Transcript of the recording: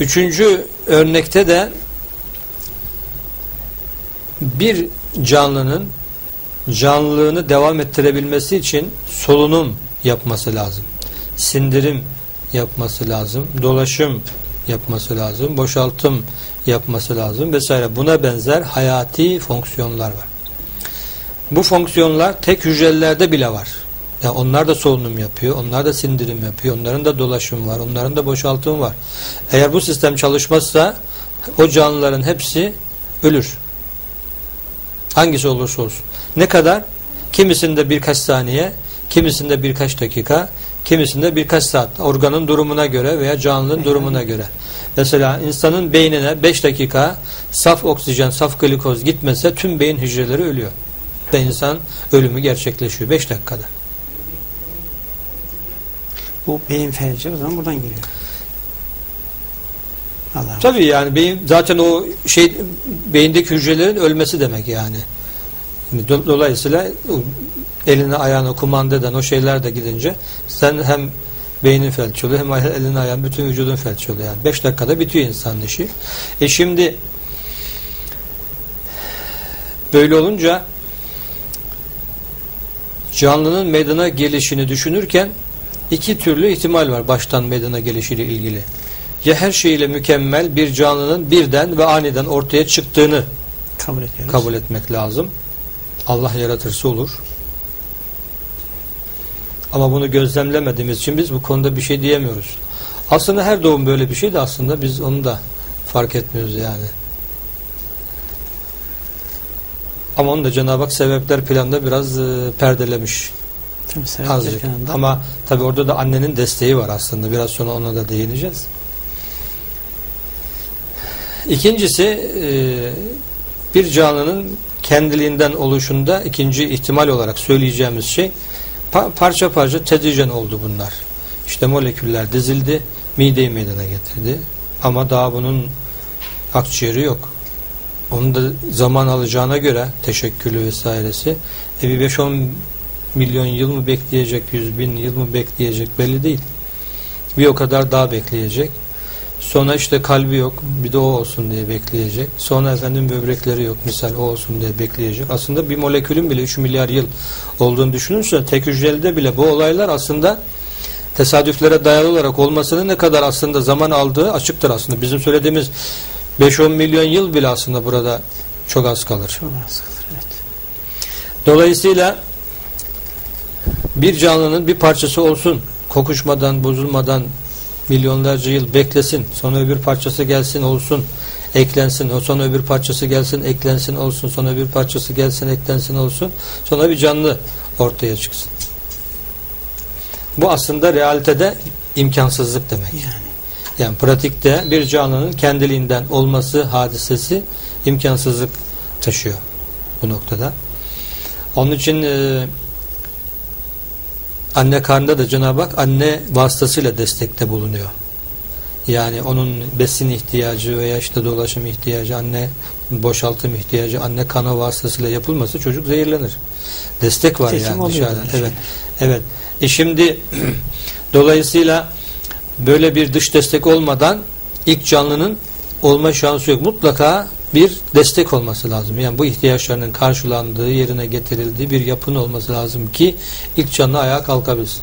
Üçüncü örnekte de bir canlının canlılığını devam ettirebilmesi için solunum yapması lazım. Sindirim yapması lazım. Dolaşım yapması lazım. Boşaltım yapması lazım vesaire. Buna benzer hayati fonksiyonlar var. Bu fonksiyonlar tek hücrelerde bile var. Yani onlar da solunum yapıyor, onlar da sindirim yapıyor, onların da dolaşım var, onların da boşaltım var. Eğer bu sistem çalışmazsa o canlıların hepsi ölür. Hangisi olursa olsun. Ne kadar? Kimisinde birkaç saniye, kimisinde birkaç dakika, kimisinde birkaç saat. Organın durumuna göre veya canlının durumuna göre. Mesela insanın beynine 5 dakika saf oksijen, saf glikoz gitmese tüm beyin hücreleri ölüyor. Ve insan ölümü gerçekleşiyor 5 dakikada. Bu beyin felci o zaman buradan geliyor. Allah Tabii yani beyin zaten o şey beyindeki hücrelerin ölmesi demek yani. Dolayısıyla eline ayağına kumanda eden o şeyler de gidince sen hem beynin felç oluyor hem elin ayağın bütün vücudun felç oluyor yani. 5 dakikada bitiyor insanın işi. E şimdi böyle olunca canlının meydana gelişini düşünürken iki türlü ihtimal var baştan meydana gelişiyle ilgili. Ya her şeyiyle mükemmel bir canlının birden ve aniden ortaya çıktığını kabul, kabul etmek lazım. Allah yaratırsa olur. Ama bunu gözlemlemediğimiz için biz bu konuda bir şey diyemiyoruz. Aslında her doğum böyle bir şey de aslında biz onu da fark etmiyoruz yani. Ama onu da Cenab-ı Hak sebepler planda biraz e, perdelemiş. Tabii Azıcık. Ama tabi orada da annenin desteği var aslında. Biraz sonra ona da değineceğiz. İkincisi e, bir canlının kendiliğinden oluşunda ikinci ihtimal olarak söyleyeceğimiz şey parça parça tedricen oldu bunlar. İşte moleküller dizildi, mideyi meydana getirdi. Ama daha bunun akciğeri yok. Onun da zaman alacağına göre teşekkülü vesairesi e bir 5-10 milyon yıl mı bekleyecek, 100 bin yıl mı bekleyecek belli değil. Bir o kadar daha bekleyecek. Sonra işte kalbi yok, bir de o olsun diye bekleyecek. Sonra efendim böbrekleri yok, misal o olsun diye bekleyecek. Aslında bir molekülün bile 3 milyar yıl olduğunu düşünürsen tek hücrede bile bu olaylar aslında tesadüflere dayalı olarak olmasının ne kadar aslında zaman aldığı açıktır aslında. Bizim söylediğimiz 5-10 milyon yıl bile aslında burada çok az kalır. Çok az kalır, evet. Dolayısıyla bir canlının bir parçası olsun, kokuşmadan, bozulmadan, milyonlarca yıl beklesin. Sonra öbür parçası gelsin olsun. Eklensin. O sonra öbür parçası gelsin eklensin olsun. Sonra öbür parçası gelsin eklensin olsun. Sonra bir canlı ortaya çıksın. Bu aslında realitede imkansızlık demek. Yani. Yani pratikte bir canlının kendiliğinden olması hadisesi imkansızlık taşıyor bu noktada. Onun için e, Anne karnında da Cenab-ı Hak anne vasıtasıyla destekte bulunuyor. Yani onun besin ihtiyacı veya işte dolaşım ihtiyacı, anne boşaltım ihtiyacı, anne kana vasıtasıyla yapılması çocuk zehirlenir. Destek var Tekim yani dışarıdan. Evet. Evet. E şimdi dolayısıyla böyle bir dış destek olmadan ilk canlının olma şansı yok. Mutlaka bir destek olması lazım. Yani bu ihtiyaçlarının karşılandığı, yerine getirildiği bir yapın olması lazım ki ilk canlı ayağa kalkabilsin.